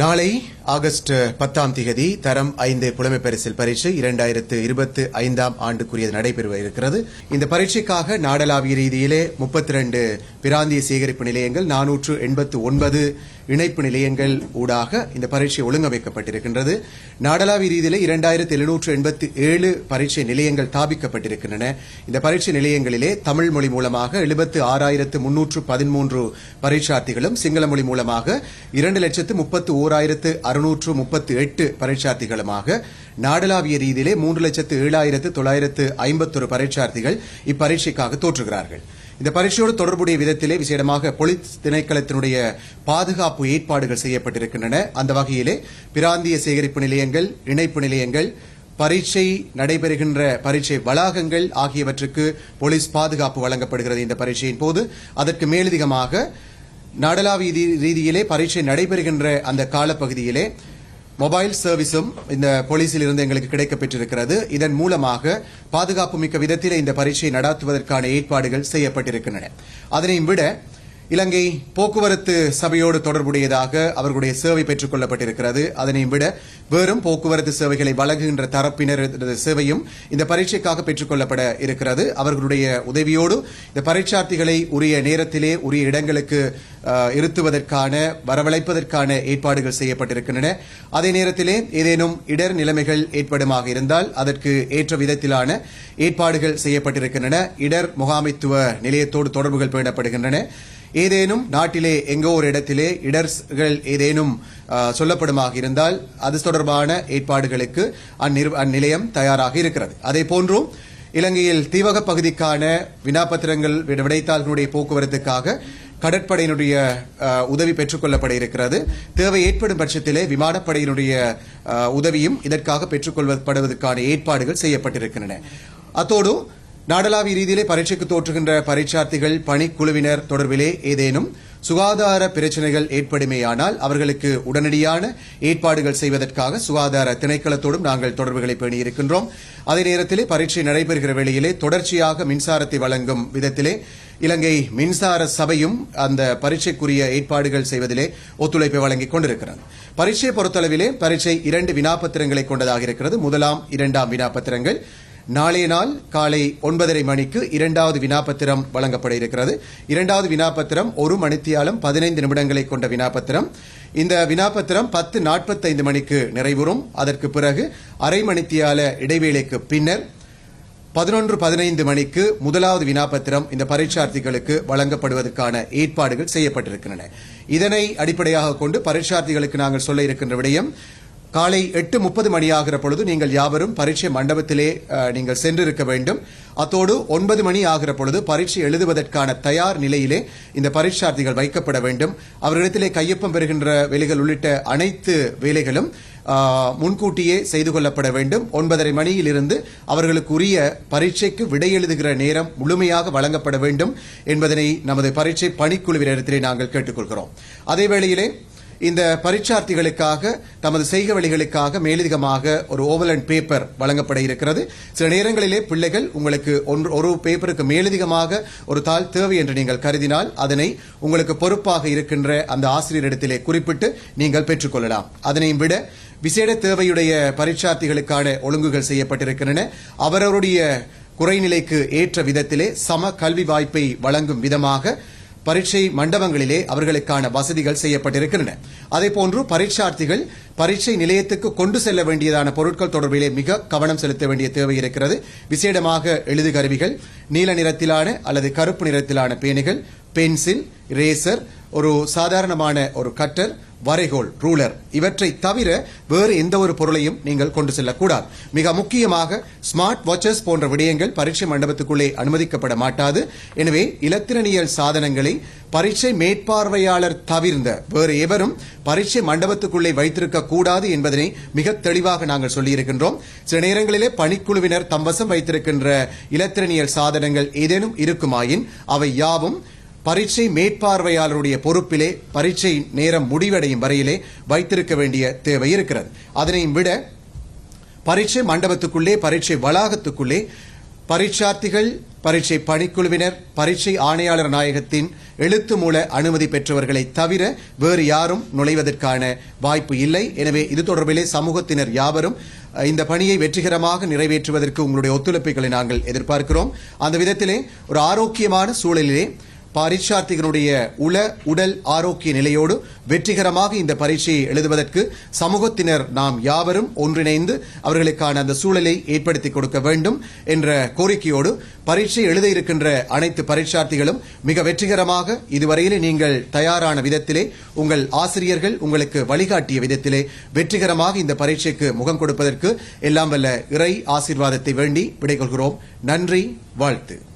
நாளை ஆகஸ்ட் பத்தாம் திகதி தரம் ஐந்து புலமை பரிசில் பரீட்சை இரண்டாயிரத்து இருபத்தி ஐந்தாம் ஆண்டுக்குரியது நடைபெற இருக்கிறது. இந்த பரீட்சைக்காக நாடளாவிய ரீதியிலே முப்பத்தி ரெண்டு பிராந்திய சேகரிப்பு நிலையங்கள் நானூற்று எண்பத்து ஒன்பது இணைப்பு நிலையங்கள் ஊடாக இந்த பரீட்சை ஒழுங்கமைக்கப்பட்டிருக்கின்றது. நாடளாவிய ரீதியிலே இரண்டாயிரத்து எழுநூற்று எண்பத்தி ஏழு பரீட்சை நிலையங்கள் ஸ்தாபிக்கப்பட்டிருக்கின்றன இந்த பரீட்சை நிலையங்களிலே தமிழ் மொழி மூலமாக எழுபத்து ஆறாயிரத்து முன்னூற்று பதிமூன்று பரீட்சார்த்திகளும் சிங்கள மொழி மூலமாக இரண்டு லட்சத்து முப்பத்து ஓராயிரத்து அறுநூற்று முப்பத்தி எட்டு பரீட்சார்த்திகளுமாக நாடளாவிய ரீதியிலே மூன்று லட்சத்து ஏழாயிரத்து தொள்ளாயிரத்து ஐம்பத்தொரு பரீட்சார்த்திகள் இப்பரீட்சைக்காக தோற்றுகிறார்கள். இந்த பரீட்சையோடு தொடர்புடைய விதத்திலே விசேடமாக போலீஸ் திணைக்களத்தினுடைய பாதுகாப்பு ஏற்பாடுகள் செய்யப்பட்டிருக்கின்றன. அந்த வகையிலே பிராந்திய சேகரிப்பு நிலையங்கள் இணைப்பு நிலையங்கள் பரீட்சை நடைபெறுகின்ற பரீட்சை வளாகங்கள் ஆகியவற்றுக்கு போலீஸ் பாதுகாப்பு வழங்கப்படுகிறது இந்த பரீட்சையின் போது. அதற்கு மேலதிகமாக நாடளாவிய ரீதியிலே பரீட்சை நடைபெறுகின்ற அந்த காலப்பகுதியிலே மொபைல் சர்வீஸும் இந்த போலீசில் இருந்து எங்களுக்கு கிடைக்கப்பெற்றிருக்கிறது. இதன் மூலமாக பாதுகாப்பு மிக்க விதத்தில் இந்த பரீட்சையை நடாத்துவதற்கான ஏற்பாடுகள் செய்யப்பட்டிருக்கின்றன. அதனையும் விட இலங்கை போக்குவரத்து சபையோடு தொடர்புடையதாக அவர்களுடைய சேவை பெற்றுக் கொள்ளப்பட்டிருக்கிறது. அதனை விட வெறும் போக்குவரத்து சேவைகளை வழங்குகின்ற தரப்பினர் சேவையும் இந்த பரீட்சைக்காக பெற்றுக் கொள்ளப்பட இருக்கிறது. அவர்களுடைய உதவியோடு இந்த பரீட்சார்த்திகளை உரிய நேரத்திலே உரிய இடங்களுக்கு இருத்துவதற்கான வரவழைப்பதற்கான ஏற்பாடுகள் செய்யப்பட்டிருக்கின்றன. அதே நேரத்திலே ஏதேனும் இடர் நிலைமைகள் ஏற்படுமாக இருந்தால் அதற்கு ஏற்ற விதத்திலான ஏற்பாடுகள் செய்யப்பட்டிருக்கின்றன. இடர் முகாமைத்துவ நிலையத்தோடு தொடர்புகள் பேணப்படுகின்றன. ஏதேனும் நாட்டிலே எங்கோ ஒரு இடத்திலே இடர்கள் ஏதேனும் சொல்லப்படுமாக இருந்தால் அது தொடர்பான ஏற்பாடுகளுக்கு அந்நிலையம் தயாராக இருக்கிறது. அதே போன்றும் இலங்கையில் தீவக பகுதிக்கான வினாபத்திரங்கள் விட- விடைத்தாள்களுடைய போக்குவரத்துக்காக கடற்படையினுடைய உதவி பெற்றுக் கொள்ளப்பட இருக்கிறது. தேவை ஏற்படும் பட்சத்திலே விமானப்படையினுடைய உதவியும் இதற்காக பெற்றுக்கொள்ளப்படுவதற்கான ஏற்பாடுகள் செய்யப்பட்டிருக்கின்றன. அத்தோடு நாடளாவிய ரீதியிலே பரீட்சைக்கு தோற்றுகின்ற பரீட்சார்த்திகள் பணிக்குழுவினர் தொடர்பிலே ஏதேனும் சுகாதார பிரச்சினைகள் ஏற்படுமேயானால் அவர்களுக்கு உடனடியான ஏற்பாடுகள் செய்வதற்காக சுகாதார திணைக்களத்தோடும் நாங்கள் தொடர்புகளை பேணியிருக்கின்றோம். அதே நேரத்திலே பரீட்சை நடைபெறுகிற வேளையிலே தொடர்ச்சியாக மின்சாரத்தை வழங்கும் விதத்திலே இலங்கை மின்சார சபையும் அந்த பரீட்சைக்குரிய ஏற்பாடுகள் செய்வதிலே ஒத்துழைப்பை வழங்கிக் கொண்டிருக்கிறது. பரீட்சையை பொறுத்தளவிலே பரீட்சை இரண்டு வினாபத்திரங்களை கொண்டதாக இருக்கிறது. முதலாம் இரண்டாம் வினாபத்திரங்கள் நாளைய நாள் காலை ஒன்பதரை மணிக்கு இரண்டாவது வினாபத்திரம் வழங்கப்பட இருக்கிறது. இரண்டாவது வினாபத்திரம் ஒரு மணித்தியாலம் பதினைந்து நிமிடங்களை கொண்ட வினாபத்திரம் இந்த வினாபத்திரம் பத்து நாற்பத்தைந்து மணிக்கு நிறைவுறும். அதற்கு பிறகு அரை மணித்தியால இடைவேளைக்கு பின்னர் பதினொன்று பதினைந்து மணிக்கு முதலாவது வினாபத்திரம் இந்த பரீட்சார்த்திகளுக்கு வழங்கப்படுவதற்கான ஏற்பாடுகள் செய்யப்பட்டிருக்கின்றன. இதனை அடிப்படையாக கொண்டு பரீட்சார்த்திகளுக்கு நாங்கள் சொல்ல இருக்கின்ற விடயம் காலை எட்டு முப்பது மணி ஆகிற பொழுது நீங்கள் யாவரும் பரீட்சை மண்டபத்திலே நீங்கள் சென்றிருக்க வேண்டும். அத்தோடு ஒன்பது மணி ஆகிற பொழுது பரீட்சை எழுதுவதற்கான தயார் நிலையிலே இந்த பரீட்சார்த்திகள் வைக்கப்பட வேண்டும். அவர்களிடத்திலே கையொப்பம் பெறுகின்ற வேலைகள் உள்ளிட்ட அனைத்து வேலைகளும் முன்கூட்டியே செய்து கொள்ளப்பட வேண்டும். ஒன்பதரை மணியிலிருந்து அவர்களுக்குரிய பரீட்சைக்கு விடை எழுதுகிற நேரம் முழுமையாக வழங்கப்பட வேண்டும் என்பதனை நமது பரீட்சை பணிக்குழுவினரிடத்திலே நாங்கள் கேட்டுக்கொள்கிறோம். அதே வேளையிலே இந்த பரீட்சார்த்திகளுக்காக தமது செய்க வழிகளுக்காக மேலதிகமாக ஒரு ஓவல் அண்ட் பேப்பர் வழங்கப்பட இருக்கிறது. சில நேரங்களிலே பிள்ளைகள் உங்களுக்கு ஒன்று ஒரு பேப்பருக்கு மேலதிகமாக ஒரு தாள் தேவை என்று நீங்கள் கருதினால் அதனை உங்களுக்கு பொறுப்பாக இருக்கின்ற அந்த ஆசிரியரிடத்திலே குறிப்பிட்டு நீங்கள் பெற்றுக்கொள்ளலாம். அதனையும் விட விசேட தேவையுடைய பரீட்சார்த்திகளுக்கான ஒழுங்குகள் செய்யப்பட்டிருக்கின்றன. அவரவருடைய குறைநிலைக்கு ஏற்ற விதத்திலே சம கல்வி வாய்ப்பை வழங்கும் விதமாக பரீட்சை மண்டபங்களிலே அவர்களுக்கான வசதிகள் செய்யப்பட்டிருக்கின்றன. அதேபோன்று பரீட்சார்த்திகள் பரீட்சை நிலையத்துக்கு கொண்டு செல்ல வேண்டியதான பொருட்கள் தொடர்பிலே மிக கவனம் செலுத்த வேண்டிய தேவை இருக்கிறது. விசேடமாக எழுது கருவிகள் நீல நிறத்திலான அல்லது கருப்பு நிறத்திலான பேனைகள் பென்சில் ரேசர் ஒரு சாதாரணமான ஒரு கட்டர் வரைகோல் ரூலர் இவற்றை தவிர வேறு எந்த ஒரு பொருளையும் நீங்கள் கொண்டு செல்லக்கூடாது. மிக முக்கியமாக ஸ்மார்ட் வாட்சஸ் போன்ற விடயங்கள் பரீட்சை மண்டபத்துக்குள்ளே அனுமதிக்கப்பட மாட்டாது. எனவே இலத்திரனியல் சாதனங்களை பரீட்சை மேற்பார்வையாளர் தவிர்ந்த வேறு எவரும் பரீட்சை மண்டபத்துக்குள்ளே வைத்திருக்க கூடாது என்பதனை மிக தெளிவாக நாங்கள் சொல்லியிருக்கின்றோம். சில நேரங்களிலே பணிக்குழுவினர் தம்பசம் வைத்திருக்கின்ற இலத்திரனியல் சாதனங்கள் ஏதேனும் இருக்குமாயின் அவை யாவும் பரீட்சை மேற்பார்வையாளருடைய பொறுப்பிலே பரீட்சை நேரம் முடிவடையும் வரையிலே வைத்திருக்க வேண்டிய தேவை இருக்கிறது. அதனையும் விட பரீட்சை மண்டபத்துக்குள்ளே பரீட்சை வளாகத்துக்குள்ளே பரீட்சார்த்திகள் பரீட்சை பணிக்குழுவினர் பரீட்சை ஆணையாளர் நாயகத்தின் எழுத்து மூல அனுமதி பெற்றவர்களை தவிர வேறு யாரும் நுழைவதற்கான வாய்ப்பு இல்லை. எனவே இது தொடர்பிலே சமூகத்தினர் யாவரும் இந்த பணியை வெற்றிகரமாக நிறைவேற்றுவதற்கு உங்களுடைய ஒத்துழைப்புகளை நாங்கள் எதிர்பார்க்கிறோம். அந்த விதத்திலே ஒரு ஆரோக்கியமான சூழலிலே பரீட்சார்த்திகளுடைய உள உடல் ஆரோக்கிய நிலையோடு வெற்றிகரமாக இந்த பரீட்சையை எழுதுவதற்கு சமூகத்தினர் நாம் யாவரும் ஒன்றிணைந்து அவர்களுக்கான அந்த சூழலை ஏற்படுத்தி கொடுக்க வேண்டும் என்ற கோரிக்கையோடு பரீட்சை எழுத இருக்கின்ற அனைத்து பரீட்சார்த்திகளும் மிக வெற்றிகரமாக இதுவரையிலே நீங்கள் தயாரான விதத்திலே உங்கள் ஆசிரியர்கள் உங்களுக்கு வழிகாட்டிய விதத்திலே வெற்றிகரமாக இந்த பரீட்சைக்கு முகம் கொடுப்பதற்கு எல்லாம் வல்ல இறை ஆசீர்வாதத்தை வேண்டி விடைகொள்கிறோம். நன்றி வாழ்த்து.